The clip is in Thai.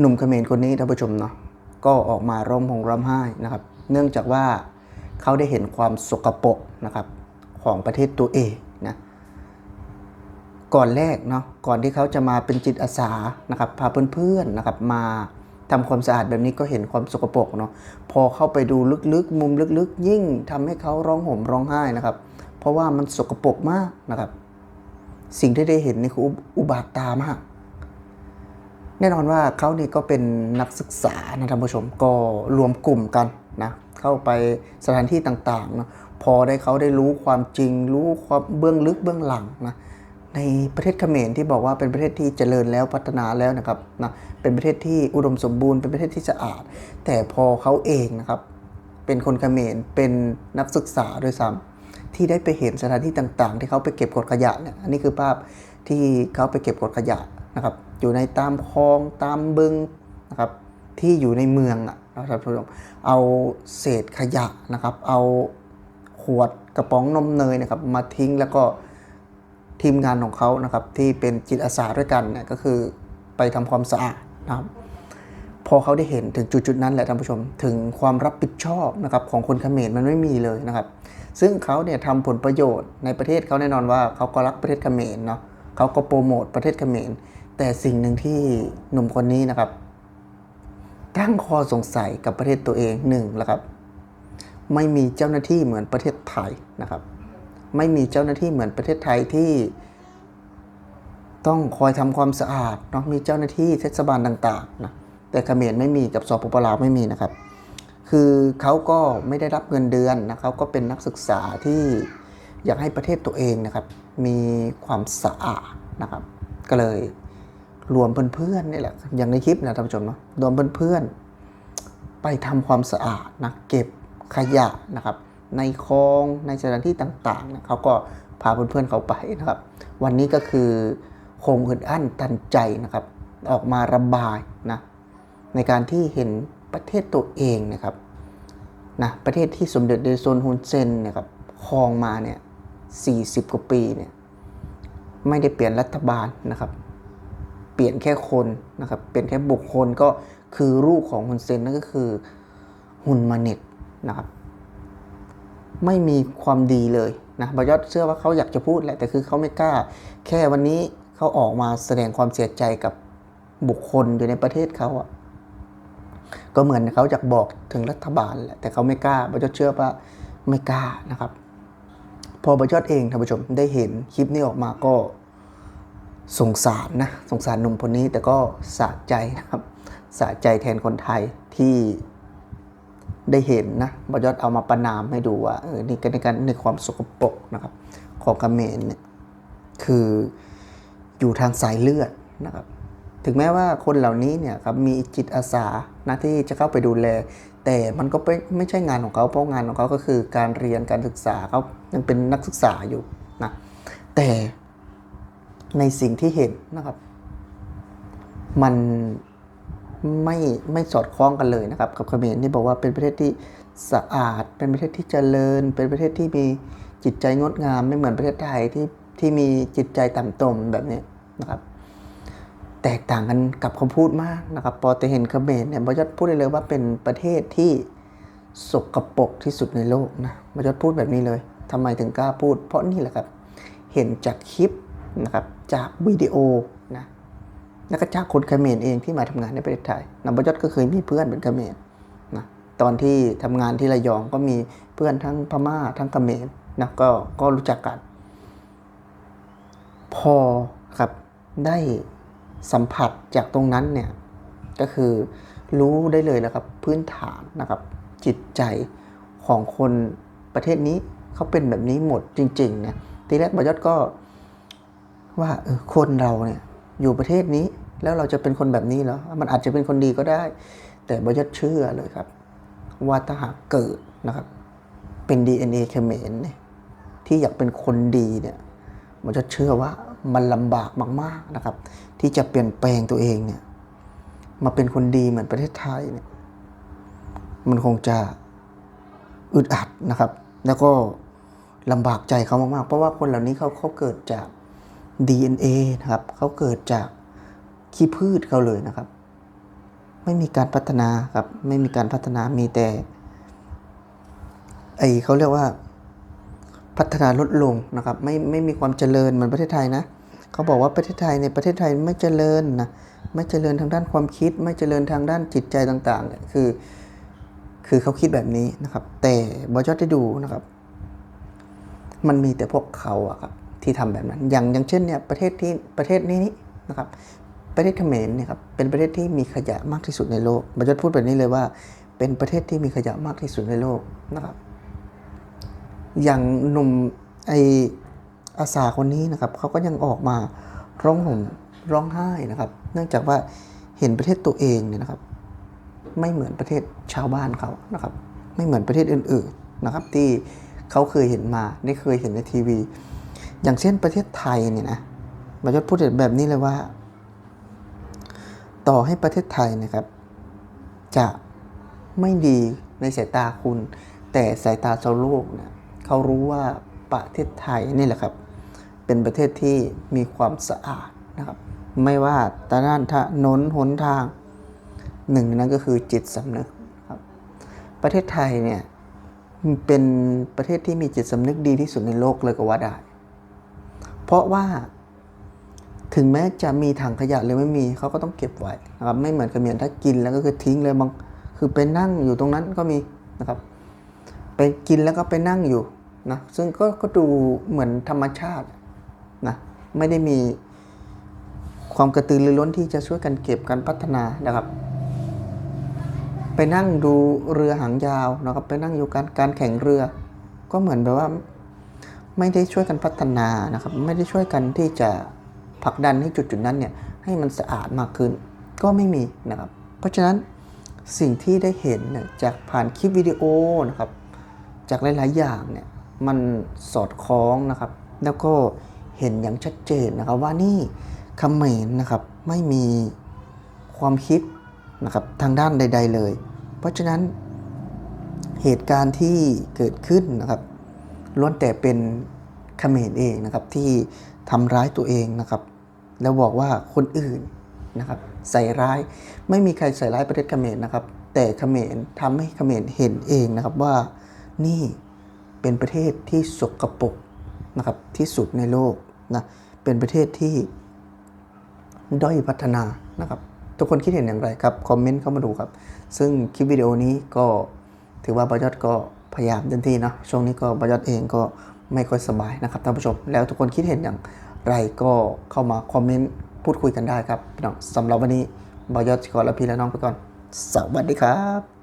หนุ่มเขมรคนนี้ท่านผู้ชมเนาะก็ออกมาร้องห่มร้องไห้นะครับ เนื่องจากว่าเขาได้เห็นความสกปรกนะครับของประเทศตัวเองนะก่อนแรกเนาะก่อนที่เขาจะมาเป็นจิตอาสานะครับพาเพื่อนๆนะครับมาทำความสะอาดแบบนี้ก็เห็นความสกปรกเนาะพอเข้าไปดูลึกๆ มุมลึกๆ ยิ่งทำให้เขาร้องห่มร้องไห้นะครับ เพราะว่ามันสกปรกมากนะครับ สิ่งที่ได้เห็นนี่คืออุบาทตามาก แน่นอนว่าเขานี่ก็เป็นนักศึกษานะท่านผู้ชมก็รวมกลุ่มกันนะเข้าไปสถานที่ต่างๆนะพอได้เขาได้รู้ความจริง รู้ความเบื้องลึกเบื้องหลังนะในประเทศเขมรที่บอกว่าเป็นประเทศที่เจริญแล้วพัฒนาแล้วนะครับนะเป็นประเทศที่อุดมสมบูรณ์เป็นประเทศที่สะอาด แต่พอเขาเองนะครับ เป็นคนเขมรเป็นนักศึกษาด้วยซ้ำที่ได้ไปเห็นสถานที่ต่างๆ ที่เขาไปเก็บกดขยะเนี่ยอันนี้คือภาพที่เขาไปเก็บกดขยะ นะครับ อยู่ในตามคลองตามบึงนะครับ ที่อยู่ในเมืองอะนะครับท่านผู้ชมเอาเศษขยะนะครับ เอาขวดกระป๋องนมเนยนะครับ มาทิ้งแล้วก็ทีมงานของเขานะครับ ที่เป็นจิตอาสาด้วยกันเนี่ยก็คือไปทำความสะอาดนะครับพอเขาได้เห็นถึงจุดๆนั้นแหละท่านผู้ชม ถึงความรับผิดชอบนะครับของคนเขมรมันไม่มีเลยนะครับ ซึ่งเขาเนี่ยทำผลประโยชน์ในประเทศเขาแน่นอนว่าเขาก็รักประเทศเขมรเนาะเขาก็โปรโมทประเทศเขมร แต่สิ่งหนึ่งที่หนุ่มคนนี้นะครับ ตั้งข้อสงสัยกับประเทศตัวเองหนึ่งแล้วครับ ไม่มีเจ้าหน้าที่เหมือนประเทศไทยนะครับ ไม่มีเจ้าหน้าที่เหมือนประเทศไทยที่ต้องคอยทำความสะอาดเนาะมีเจ้าหน้าที่เทศบาลต่างๆนะแต่เขมรไม่มีกับสปปลาวไม่มีนะครับ คือเขาก็ไม่ได้รับเงินเดือนนะเขาก็เป็นนักศึกษาที่อยากให้ประเทศตัวเองนะครับ มีความสะอาดนะครับ ก็เลย รวมเพื่อนๆนี่แหละ อย่างในคลิปนะท่านผู้ชมเนาะรวมเพื่อนๆ ไปทำความสะอาดนะเก็บขยะนะครับ ในคลองในสถานที่ต่างๆนะเขาก็พาเพื่อนๆเขาไปนะครับ วันนี้ก็คือคงอึดอั้นตันใจนะครับ ออกมาระบายนะในการที่เห็นประเทศตัวเองนะครับนะประเทศที่สมเด็จเดโซนฮุนเซนนะครับครองมาเนี่ย40 กว่าปีเนี่ยไม่ได้เปลี่ยนรัฐบาลนะครับ เปลี่ยนแค่คนนะครับเปลี่ยนแค่บุคคลก็คือรูปของฮุนเซนนั่นก็คือฮุนมาเน็ตนะครับไม่มีความดีเลยนะบอยอดเชื่อว่าเขาอยากจะพูดแหละแต่คือเขาไม่กล้า แค่วันนี้เขาออกมาแสดงความเสียใจกับบุคคลอยู่ในประเทศเขาอะก็เหมือนเขาอยากบอกถึงรัฐบาลแหละแต่เขาไม่กล้าบอยอดเชื่อว่าไม่กล้านะครับ พอบอยอดเองท่านผู้ชมได้เห็นคลิปนี้ออกมาก็ สงสารนะสงสารหนุ่มคนนี้แต่ก็สะใจนะครับสะใจแทนคนไทยที่ได้เห็นนะบอยอดเอามาประนามให้ดูว่าเออนี่ก็ในการในความสกปรกนะครับ ของเมรเนี่ยคืออยู่ทางสายเลือดนะครับ ถึงแม้ว่าคนเหล่านี้เนี่ยครับมีจิตอาสาหน้าที่จะเข้าไปดูแล แต่มันก็ไม่ไม่ใช่งานของเขาเพราะงานของเขาก็คือการเรียนการศึกษาเขายังเป็นนักศึกษาอยู่นะแต่ ในสิ่งที่เห็นนะครับ มันไม่ไม่สอดคล้องกันเลยนะครับ กับเขมรที่บอกว่าเป็นประเทศที่สะอาด เป็นประเทศที่เจริญ เป็นประเทศที่มีจิตใจงดงามไม่เหมือนประเทศไทยที่ที่มีจิตใจต่ำตมแบบนี้นะครับ แตกต่างกันกับคำพูดมากนะครับ พอแต่เห็นเขมรเนี่ยบอยอดพูดได้เลยว่าเป็นประเทศที่สกปรกที่สุดในโลกนะบอยอดพูดแบบนี้เลยทำไมถึงกล้าพูด เพราะนี่แหละครับ เห็นจากคลิปนะครับ จากวิดีโอนะแล้วก็จากคนเขมรเองที่มาทำงานในประเทศไทยนำบยศก็เคยมีเพื่อนเป็นเขมรนะตอนที่ทำงานที่ระยองก็มีเพื่อนทั้งพม่าทั้งเขมรนะก็ก็รู้จักกัน พอครับได้สัมผัสจากตรงนั้นเนี่ยก็คือรู้ได้เลยแล้วครับพื้นฐานนะครับจิตใจของคนประเทศนี้เขาเป็นแบบนี้หมดจริงๆนะทีแรกบยศก็ ว่าเออคนเราเนี่ยอยู่ประเทศนี้แล้วเราจะเป็นคนแบบนี้เหรอ มันอาจจะเป็นคนดีก็ได้ แต่บยศเชื่อเลยครับ ว่าถ้าหากเกิดนะครับ เป็น DNA เขมรเนี่ยที่อยากเป็นคนดีเนี่ยบยศเชื่อว่ามันลำบากมากๆนะครับ ที่จะเปลี่ยนแปลงตัวเองเนี่ยมาเป็นคนดีเหมือนประเทศไทยเนี่ยมันคงจะอึดอัดนะครับ แล้วก็ลำบากใจเขามากๆ เพราะว่าคนเหล่านี้เขาเขาเกิดจาก DNA นะครับเขาเกิดจากขี้พืชเขาเลยนะครับ ไม่มีการพัฒนาครับไม่มีการพัฒนามีแต่ไอเขาเรียกว่าพัฒนาลดลงนะครับไม่ไม่มีความเจริญเหมือนประเทศไทยนะเขาบอกว่าประเทศไทยในประเทศไทยไม่เจริญนะไม่เจริญทางด้านความคิด ไม่เจริญทางด้านจิตใจต่างๆคือ คือเขาคิดแบบนี้นะครับ แต่บอยอดได้ดูนะครับ มันมีแต่พวกเขาอะครับ ที่ทำแบบนั้น อย่างอย่างเช่นเนี่ยประเทศที่ประเทศนี้นะครับประเทศเขมรเนี่ยครับเป็นประเทศที่มีขยะมากที่สุดในโลกบอยอดพูดแบบนี้เลยว่า เป็นประเทศที่มีขยะมากที่สุดในโลกนะครับ อย่างหนุ่มไออาสาคนนี้นะครับเขาก็ยังออกมาร้องห่มร้องไห้นะครับ เนื่องจากว่าเห็นประเทศตัวเองเนี่ยนะครับ ไม่เหมือนประเทศชาวบ้านเขานะครับ ไม่เหมือนประเทศอื่น ๆนะครับ ที่เขาเคยเห็นมาได้เคยเห็นในทีวี อย่างเช่นประเทศไทยเนี่ยนะมายศพูดแบบนี้เลยว่า ต่อให้ประเทศไทยนะครับ จะไม่ดีในสายตาคุณ แต่สายตาชาวโลกเนี่ยเขารู้ว่าประเทศไทยนี่แหละครับ เป็นประเทศที่มีความสะอาดนะครับ ไม่ว่าตาด้านถนนหนทางหนึ่งนนั้นก็คือจิตสำนึกครับ ประเทศไทยเนี่ยเป็นประเทศที่มีจิตสำนึกดีที่สุดในโลกเลยก็ว่าได้ เพราะว่าถึงแม้จะมีถังขยะหรือไม่มีเขาก็ต้องเก็บไว้นะครับไม่เหมือนเขมรถ้ากินแล้วก็คือทิ้งเลยบางคือไปนั่งอยู่ตรงนั้นก็มีนะครับ ไปกินแล้วก็ไปนั่งอยู่นะซึ่งก็ก็ดูเหมือนธรรมชาตินะไม่ได้มีความกระตือรือร้นที่จะช่วยกันเก็บกันพัฒนานะครับ ไปนั่งดูเรือหางยาวนะครับ ไปนั่งอยู่การการแข่งเรือ ก็เหมือนแบบว่า ไม่ได้ช่วยกันพัฒนานะครับ ไม่ได้ช่วยกันที่จะผลักดันให้จุดจุดๆนั้นเนี่ยให้มันสะอาดมากขึ้น ก็ไม่มีนะครับ เพราะฉะนั้นสิ่งที่ได้เห็นนจากผ่านคลิปวิดีโอนะครับ จากหลาย ๆ อย่างเนี่ยมันสอดคล้องนะครับ แล้วก็เห็นอย่างชัดเจนนะครับว่านี่เขมรนะครับไม่มีความคิดนะครับทางด้านใด ๆ เลย เพราะฉะนั้นเหตุการณ์ที่เกิดขึ้นนะครับ ล้วนแต่เป็นเขมรเองนะครับที่ทำร้ายตัวเองนะครับ แล้วบอกว่าคนอื่นนะครับใส่ร้ายไม่มีใครใส่ร้ายประเทศเขมรนะครับ แต่เขมรทำให้เขมรเห็นเองนะครับว่านี่เป็นประเทศที่สกปรกนะครับที่สุดในโลกนะเป็นประเทศที่ด้อยพัฒนานะครับ ทุกคนคิดเห็นอย่างไรครับ คอมเมนต์เข้ามาดูครับ ซึ่งคลิปวิดีโอนี้ก็ถือว่าบอยอดก็ พยายามเต็มที่เนาะช่วงนี้ก็บอยอดเองก็ไม่ค่อยสบายนะครับท่านผู้ชม แล้วทุกคนคิดเห็นอย่างไรก็เข้ามาคอมเมนต์พูดคุยกันได้ครับสำหรับวันนี้บอยอดขอลาพี่และน้องไปก่อน สวัสดีครับ